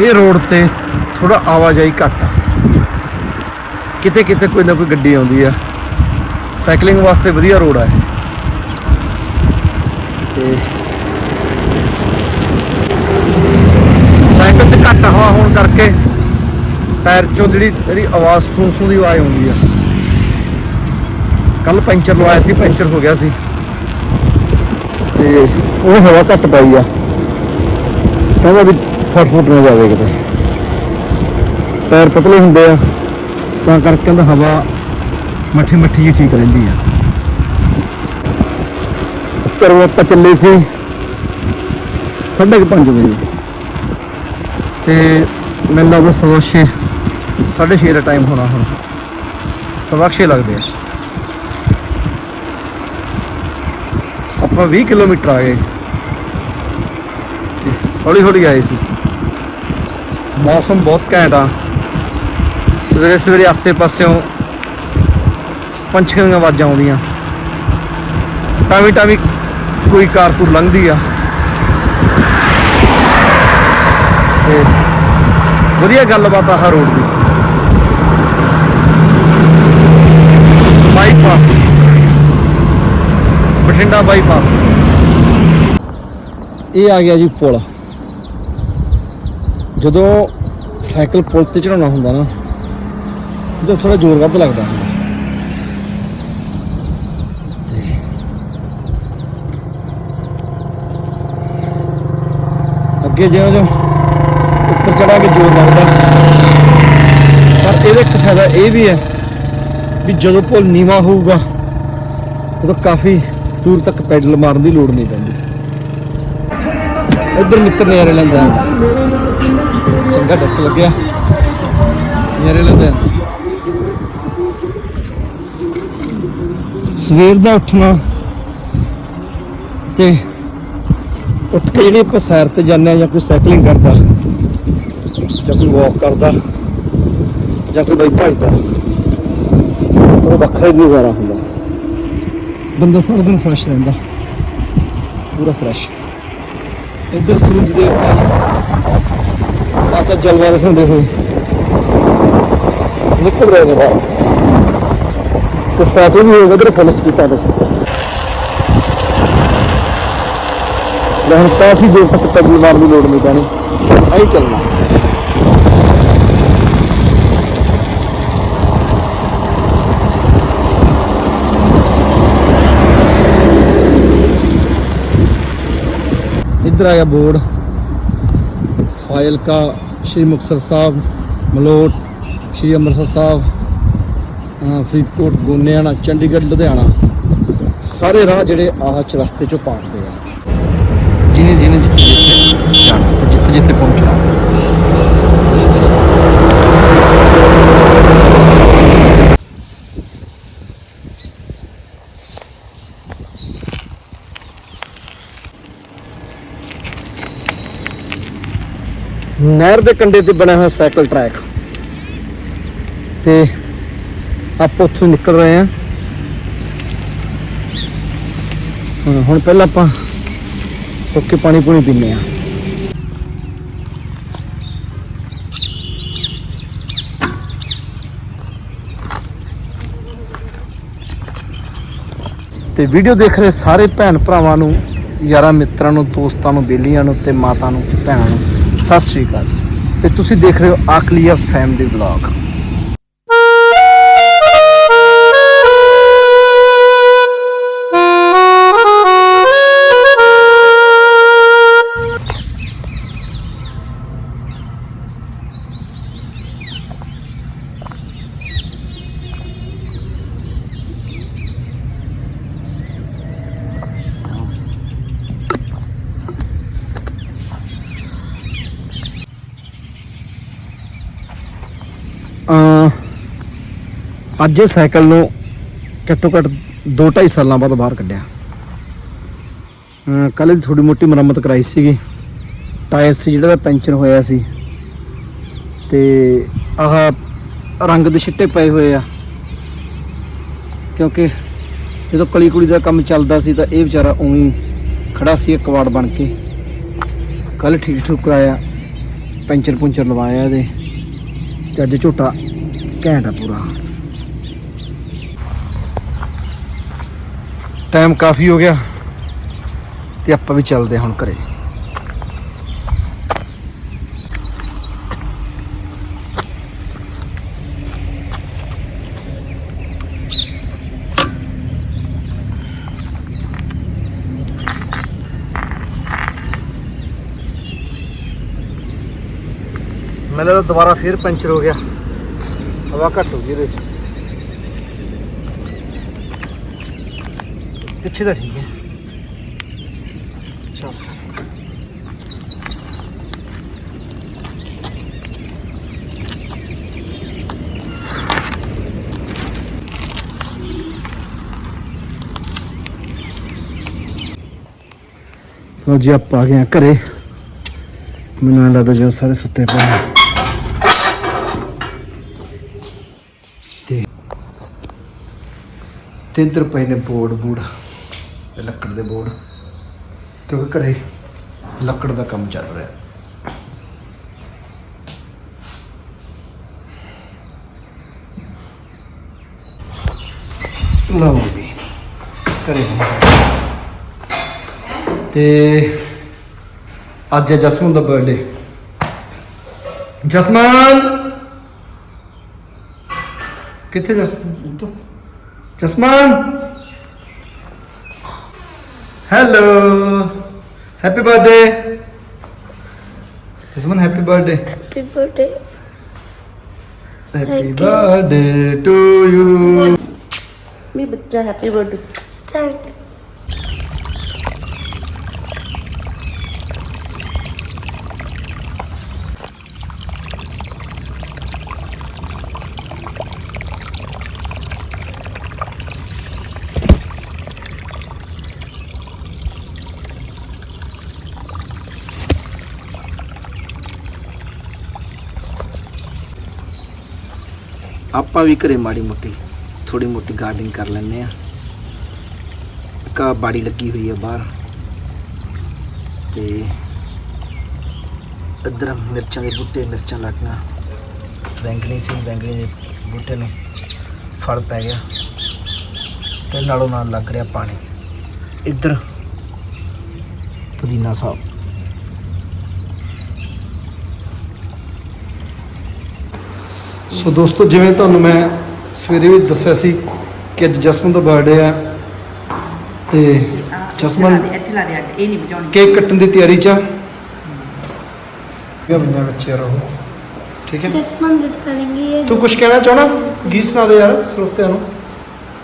ਇਹ ਰੋਡ ਤੇ ਥੋੜਾ ਆਵਾਜਾਈ ਘੱਟ ਆ। ਕਿਤੇ ਕਿਤੇ ਕੋਈ ਨਾ ਕੋਈ ਗੱਡੀ ਆਉਂਦੀ ਆ। ਸਾਈਕਲਿੰਗ ਵਾਸਤੇ ਵਧੀਆ ਰੋਡ ਆ ਇਹ। ਤੇ ਸਾਈਕਲ 'ਚ ਘੱਟ ਹਵਾ ਹੋਣ ਕਰਕੇ ਟਾਇਰ 'ਚੋਂ ਜਿਹੜੀ ਇਹਦੀ ਆਵਾਜ਼ ਸੂ ਸੂ ਦੀ ਆਵਾਜ਼ ਆਉਂਦੀ ਆ। ਕੱਲ ਪੈਂਚਰ ਲਵਾਇਆ ਸੀ, ਪੈਂਚਰ ਹੋ ਗਿਆ ਸੀ। ਤੇ ਉਹ ਹਵਾ ਘੱਟ ਪਾਈ ਆ। ਕਹਿੰਦਾ ਵੀ ਫਟ ਫੁੱਟ ਨਾ ਜਾਵੇ ਕਿਤੇ। ਟਾਇਰ ਪਤਲੇ ਹੁੰਦੇ ਆ, ਤਾਂ ਕਰਕੇ ਕਹਿੰਦਾ ਹਵਾ ਮੱਠੀ ਮੱਠੀ ਜੀ ਠੀਕ ਰਹਿੰਦੀ ਆ। ਘਰੋਂ ਆਪਾਂ ਚੱਲੇ ਸੀ ਸਾਢੇ ਕੁ ਪੰਜ ਵਜੇ। ਤੇ ਮੈਨੂੰ ਲੱਗਦਾ ਸਵਾ ਛੇ, ਸਾਢੇ ਛੇ ਦਾ ਟਾਈਮ ਹੋਣਾ ਹੁਣ। ਸਵਾ ਕੁ ਛੇ ਲੱਗਦੇ ਆ। ਆਪਾਂ 20 ਕਿਲੋਮੀਟਰ ਆ ਗਏ। ਹੌਲੀ ਹੌਲੀ ਆਏ ਸੀ। ਮੌਸਮ ਬਹੁਤ ਘੈਂਟ ਆ। ਸਵੇਰੇ ਸਵੇਰੇ ਆਸੇ ਪਾਸਿਓਂ ਪੰਛੀਆਂ ਦੀਆਂ ਆਵਾਜ਼ਾਂ ਆਉਂਦੀਆਂ। ਟਾਵੀ ਟਾਵੀ ਕੋਈ ਕਾਰਪੂਰ ਲੰਘਦੀ ਆ। ਤੇ ਵਧੀਆ ਗੱਲਬਾਤ ਆ ਹਰ ਰੋਡ ਦੀ। ਬਾਈਪਾਸ ਬਠਿੰਡਾ ਬਾਈਪਾਸ ਇਹ ਆ ਗਿਆ ਜੀ ਪੁਲ। ਜਦੋਂ ਸਾਈਕਲ ਪੁਲ ਤੇ ਚੜਾਉਣਾ ਹੁੰਦਾ ਨਾ, ਜਦੋਂ ਥੋੜਾ ਜ਼ੋਰ ਵੱਧ ਲੱਗਦਾ ਹੁੰਦਾ। ਅੱਗੇ ਜਿਉਂ ਜਿਉਂ ਉੱਪਰ ਚੜਾ ਕੇ ਜ਼ੋਰ ਲੱਗਦਾ। ਪਰ ਇਹਦਾ ਇੱਕ ਫਾਇਦਾ ਇਹ ਵੀ ਹੈ ਵੀ ਜਦੋਂ ਪੁਲ ਨੀਵਾ ਹੋਊਗਾ, ਉਦੋਂ ਕਾਫੀ ਦੂਰ ਤੱਕ ਪੈਡਲ ਮਾਰਨ ਦੀ ਲੋੜ ਨਹੀਂ ਪੈਂਦੀ। ਇੱਧਰ ਮਿੱਤਰ ਨਜ਼ਾਰੇ ਲੈਂਦਾ ਚੰਗਾ ਡੱਕ ਲੱਗਿਆ। ਨਜ਼ਾਰੇ ਲੈਂਦਾ ਸਵੇਰ ਦਾ ਉੱਠਣਾ ਤੇ ਉੱਠ ਕੇ ਜਿਹੜੇ ਆਪਾਂ ਸੈਰ ਤੇ ਜਾਂਦੇ ਆ ਜਾਂ ਕੋਈ ਸਾਈਕਲਿੰਗ ਕਰਦਾ ਜਾਂ ਕੋਈ ਵਾਕ ਕਰਦਾ ਜਾਂ ਕੋਈ ਬਾਈ ਭਜਦਾ, ਉਹ ਵੱਖਰਾ ਹੀ ਨਜ਼ਾਰਾ ਹੁੰਦਾ। ਬੰਦਾ ਸਾਰਾ ਦਿਨ ਫਰੈਸ਼ ਰਹਿੰਦਾ, ਪੂਰਾ ਫਰੈਸ਼ ਇੱਧਰ ਸੂਰਜ ਦੇਵਤਾ ਆ ਤਾਂ ਜਲਵਾ ਦਿਖਾਉਂਦੇ ਹੋਏ ਨਿਕਲ ਰਹੇ ਨੇ ਬਾਹਰ। ਤੇ ਸਾਈਕਲ ਵੀ ਹੋਵੇਗਾ ਤੇ ਫੁੱਲ ਸਪੀਟਾਂ ਤੇ। ਹੁਣ ਕਾਫੀ ਦੇਰ ਤੱਕ ਪੈਦਲ ਮਾਰਨ ਦੀ ਲੋੜ ਨਹੀਂ ਪੈਣੀ। ਆਈ ਚੱਲਣਾ। ਇੱਧਰ ਆ ਗਿਆ ਬੋਰਡ। ਫਾਇਲਕਾ ਸ਼੍ਰੀ ਮੁਕਤਸਰ ਸਾਹਿਬ, ਮਲੋਟ, ਸ਼੍ਰੀ ਅੰਮ੍ਰਿਤਸਰ ਸਾਹਿਬ ਫਰੀਦਕੋਟ, ਗੋਨਿਆਣਾ, ਚੰਡੀਗੜ੍ਹ, ਲੁਧਿਆਣਾ, ਸਾਰੇ ਰਾਹ ਜਿਹੜੇ ਆਹ ਚਰਸਤੇ ਚੋਂ ਪਾਟਦੇ ਆ। ਜਿਹਨੇ ਜਿਹਨੇ ਜਿੱਥੇ ਜਾਣਾ, ਜਿੱਥੇ ਜਿੱਥੇ ਪਹੁੰਚਣਾ। ਨਹਿਰ ਦੇ ਕੰਢੇ ਤੇ ਬਣਿਆ ਹੋਇਆ ਸਾਈਕਲ ਟਰੈਕ। ਤੇ ਆਪਾਂ ਉੱਥੋਂ ਨਿਕਲ ਰਹੇ ਹਾਂ। ਹੁਣ- ਪਹਿਲਾਂ ਆਪਾਂ ਰੁੱਕ ਪਾਣੀ ਪੂਣੀ ਪੀਨੇ ਆ ਤੇ ਵੀਡੀਓ ਦੇਖ ਰਹੇ ਸਾਰੇ ਭੈਣ ਭਰਾਵਾਂ ਨੂੰ, ਯਾਰਾਂ ਮਿੱਤਰਾਂ ਨੂੰ, ਦੋਸਤਾਂ ਨੂੰ, ਬੇਲੀਆਂ ਨੂੰ ਤੇ ਮਾਤਾ ਨੂੰ, ਭੈਣਾਂ ਨੂੰ। ਸਤਿ ਸ੍ਰੀ ਅਕਾਲ। ਤੇ ਤੁਸੀਂ ਦੇਖ ਰਹੇ ਹੋ ਆਕਲੀਆ ਫੈਮਿਲੀ ਵਲੌਗ ਅੱਜ ਇਹ ਸਾਈਕਲ ਨੂੰ ਘੱਟੋ ਘੱਟ 2.5 ਸਾਲਾਂ ਬਾਅਦ ਬਾਹਰ ਕੱਢਿਆ। ਕੱਲ ਦੀ ਥੋੜੀ ਮੋਟੀ ਮੁਰੰਮਤ ਕਰਾਈ ਸੀਗੀ। ਟਾਇਰ ਸੀ ਜਿਹੜਾ, ਪੈਂਚਰ ਹੋਇਆ ਸੀ। ਤੇ ਆਹ ਰੰਗ ਦੇ ਛਿੱਟੇ ਪਏ ਹੋਏ ਆ। ਕਿਉਂਕਿ ਜਦੋਂ ਕਲੀ ਕੁਲੀ ਦਾ ਕੰਮ ਚੱਲਦਾ ਸੀ ਤਾਂ ਇਹ ਵਿਚਾਰਾ ਉਵੇਂ ਹੀ ਖੜਾ ਸੀ, ਇੱਕ ਕਵਾੜ ਬਣ ਕੇ। ਕੱਲ ਠੀਕ ਠੁਕ ਕਰਾਇਆ ਪੈਂਚਰ ਪੁੰਚਰ ਲਵਾਇਆ ਇਹਦੇ। ਤੇ ਅੱਜ ਝੋਟਾ ਘੈਂਟ ਆ ਪੂਰਾ। ਟਾਈਮ ਕਾਫੀ ਹੋ ਗਿਆ। ਤੇ ਆਪਾਂ ਵੀ ਚੱਲਦੇ ਹਾਂ ਹੁਣ ਘਰੇ। ਮੈਨੂੰ ਤਾਂ ਦੁਬਾਰਾ ਫੇਰ ਪੰਚਰ ਹੋ ਗਿਆ। ਹਵਾ ਘੱਟ ਹੋ ਗਈ ਇਹਦੇ ਵਿੱਚ। ਪਿੱਛੇ ਤਾਂ ਠੀਕ ਹੈ। ਚੱਲ। ਲੋ ਜੀ, ਆਪਾਂ ਆ ਗਏ ਹਾਂ ਘਰੇ। ਮੈਨੂੰ ਲੱਗਦਾ ਜਿਵੇਂ ਸਾਰੇ ਸੁੱਤੇ ਪਏ ਨੇ। ਤੇ ਇੱਧਰ ਪਏ ਨੇ ਬੋਰਡ ਬੂੜ। ਤੇ ਲੱਕੜ ਦੇ ਬੋਰਡ। ਕਿਉਂਕਿ ਘਰੇ ਲੱਕੜ ਦਾ ਕੰਮ ਚੱਲ ਰਿਹਾ। ਲਓ ਵੀ ਘਰੇ ਤੇ ਅੱਜ ਹੈ ਜਸਮਨ ਦਾ ਬਰਥਡੇ ਜਸਮਨ! ਕਿੱਥੇ ਜਸਮਨ ਤੂੰ? Jasman! Hello happy birthday Jasman happy birthday Happy birthday. Happy Thank you. Birthday to you ਵੀ ਬੱਚਾ ਹੈਪੀ ਬਰਥਡੇ ਆਪਾਂ ਵੀ ਘਰੇ ਮਾੜੀ ਮੋਟੀ ਥੋੜੀ ਮੋਟੀ ਗਾਰਡਨਿੰਗ ਕਰ ਲੈਂਦੇ ਆ ਕਾ ਬਾੜੀ ਲੱਗੀ ਹੋਈ ਆ ਬਾਹਰ। ਤੇ ਇੱਧਰ ਮਿਰਚਾਂ ਦੇ ਬੂਟੇ, ਮਿਰਚਾਂ ਲੱਗੀਆਂ ਬੈਂਗਣੀ ਸੀ, ਬੈਂਗਣੀ ਦੇ ਬੂਟੇ ਨੂੰ ਫਲ ਪੈ ਗਿਆ ਤੇ ਨਾਲੋਂ ਨਾਲ ਲੱਗ ਰਿਹਾ ਪਾਣੀ। ਇੱਧਰ ਪੁਦੀਨਾ ਸਾਹਿਬ। ਸੋ ਦੋਸਤੋ ਜਿਵੇਂ ਤੁਹਾਨੂੰ ਮੈਂ ਸਵੇਰੇ ਵੀ ਦੱਸਿਆ ਸੀ ਕਿ ਅੱਜ ਜਸਮਨ ਦਾ ਬਰਥਡੇ ਆ ਤੇ ਜਸਮਨ ਇੱਥੇ ਲਾ ਦੇ ਅੱਡ ਇਹ ਨਹੀਂ ਬਜਾਉਣੀ ਕੇਕ ਕੱਟਣ ਦੀ ਤਿਆਰੀ ਚ ਆ। ਇਹ ਬੰਦਾ ਬੱਚੇ ਰਹੋ ਠੀਕ ਹੈ? the spelling is ਤੂੰ ਕੁਝ ਕਹਿਣਾ ਚਾਹਣਾ? ਗੀਤ ਸੁਣਾ ਦੇ ਯਾਰ ਸਰੋਤਿਆਂ ਨੂੰ।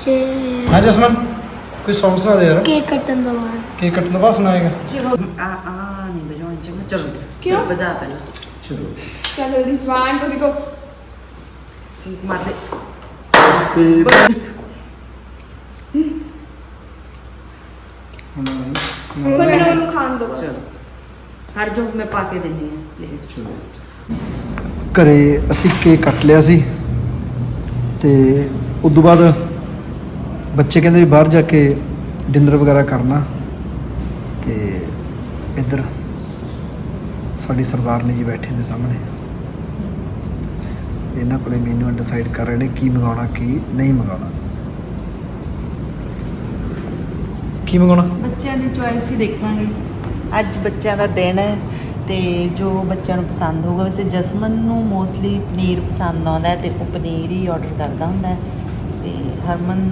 J ਹਾਂ ਜਸਮਨ ਕੋਈ ਸੌਂਗ ਸੁਣਾ ਦੇ ਯਾਰ। K ਕੱਟਣ ਦਾ ਵਾਰ। ਕੇਕ ਕੱਟਣ ਦਾ ਬਾਅਦ ਸੁਣਾਏਗਾ। ਚਲੋ ਆ ਆ ਨਹੀਂ ਬਜਾਉਣੀ ਚਲੋ ਚਲੋ। ਕਿਉਂ? ਬਜਾ ਪਹਿਲਾਂ। ਚਲੋ। ਚਲੋ ਜੀ ਵਾਨ ਟੂ ਗੋ ਮਾਰ ਦੇ ਕੋਈ ਮੈਨੂੰ ਉਹਨੂੰ ਖਾਣ ਦੋ ਬਸ। ਚਲੋ। ਹਟ ਜਾਓ ਮੈਂ ਪਾ ਕੇ ਦਿੰਨੀ ਆ ਪਲੇਟਸ ਘਰੇ ਅਸੀਂ ਕੇਕ ਕੱਟ ਲਿਆ ਸੀ ਤੇ ਉਸ ਤੋਂ ਬਾਅਦ ਬੱਚੇ ਕਹਿੰਦੇ ਵੀ ਬਾਹਰ ਜਾ ਕੇ ਡਿਨਰ ਵਗੈਰਾ ਕਰਨਾ ਤੇ ਇੱਧਰ ਸਾਡੀ ਸਰਦਾਰਨੀ ਜੀ ਬੈਠੇ ਨੇ ਸਾਹਮਣੇ। ਇਹਨਾਂ ਕੋਲੇ ਮੈਨੂ ਡਿਸਾਈਡ ਕਰ ਰਹੇ ਨੇ ਕੀ ਮੰਗਾਉਣਾ ਕੀ ਨਹੀਂ ਮੰਗਾਉਣਾ। ਕੀ ਮੰਗਾਉਣਾ? ਬੱਚਿਆਂ ਦੀ ਚੁਆਇਸ ਹੀ ਦੇਖਾਂਗੇ। ਅੱਜ ਬੱਚਿਆਂ ਦਾ ਦਿਨ ਹੈ ਤੇ ਜੋ ਬੱਚਿਆਂ ਨੂੰ ਪਸੰਦ ਹੋਊਗਾ। ਵੈਸੇ ਜਸਮਨ ਨੂੰ ਮੋਸਟਲੀ ਪਨੀਰ ਪਸੰਦ ਆਉਂਦਾ ਹੈ ਤੇ ਉਹ ਪਨੀਰ ਹੀ ਆਰਡਰ ਕਰਦਾ ਹੁੰਦਾ ਹੈ। ਤੇ ਹਰਮਨ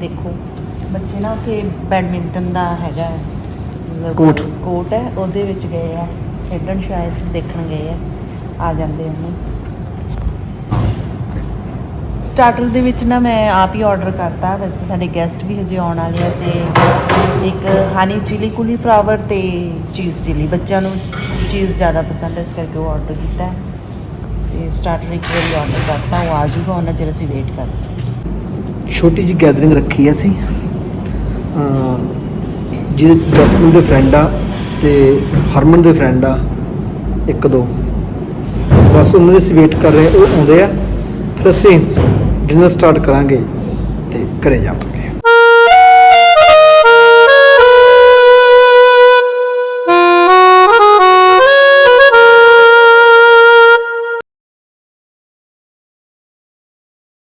ਦੇਖੋ ਬੱਚੇ ਨਾ ਉੱਥੇ ਬੈਡਮਿੰਟਨ ਦਾ ਹੈਗਾ ਕੋਰਟ। ਕੋਰਟ ਹੈ ਉਹਦੇ ਵਿੱਚ ਗਏ ਆ। ਖੇਡਣ ਸ਼ਾਇਦ ਦੇਖਣ ਗਏ ਆ। ਆ ਜਾਂਦੇ ਉਹਨੂੰ। ਸਟਾਰਟਰ ਦੇ ਵਿੱਚ ਨਾ ਮੈਂ ਆਪ ਹੀ ਆਰਡਰ ਕਰਤਾ। ਵੈਸੇ ਸਾਡੇ ਗੈਸਟ ਵੀ ਹਜੇ ਆਉਣ ਵਾਲੇ ਆ ਤੇ ਇੱਕ ਹਨੀ ਚਿਲੀ ਕੁਲੀ ਫਲਾਵਰ ਤੇ ਚੀਜ਼ ਚਿਲੀ ਬੱਚਿਆਂ ਨੂੰ ਚੀਜ਼ ਜ਼ਿਆਦਾ ਪਸੰਦ ਹੈ ਇਸ ਕਰਕੇ ਉਹ ਆਰਡਰ ਕੀਤਾ। ਹੈ ਤੇ ਸਟਾਰਟਰ ਇੱਕ ਵਾਰੀ ਆਰਡਰ ਕਰਤਾ, ਉਹ ਆ ਜਾਊਗਾ, ਉਹਨਾਂ ਚਿਰ ਅਸੀਂ ਵੇਟ ਕਰਦੇ ਛੋਟੀ ਜਿਹੀ ਗੈਦਰਿੰਗ ਰੱਖੀ ਅਸੀਂ। ਜਿਹਦੇ ਚ ਜਸਮਨ ਦੇ ਫਰੈਂਡ ਆ ਤੇ ਹਰਮਨ ਦੇ ਫਰੈਂਡ ਆ, ਇੱਕ ਦੋ। ਬਸ ਉਹਨਾਂ ਦੀ ਅਸੀਂ ਵੇਟ ਕਰ ਰਹੇ ਉਹ ਆਉਂਦੇ ਆ। ਫਿਰ ਅਸੀਂ ਡਿਨਰ ਸਟਾਰਟ ਕਰਾਂਗੇ ਤੇ ਘਰੇ ਜਾਵਾਂਗੇ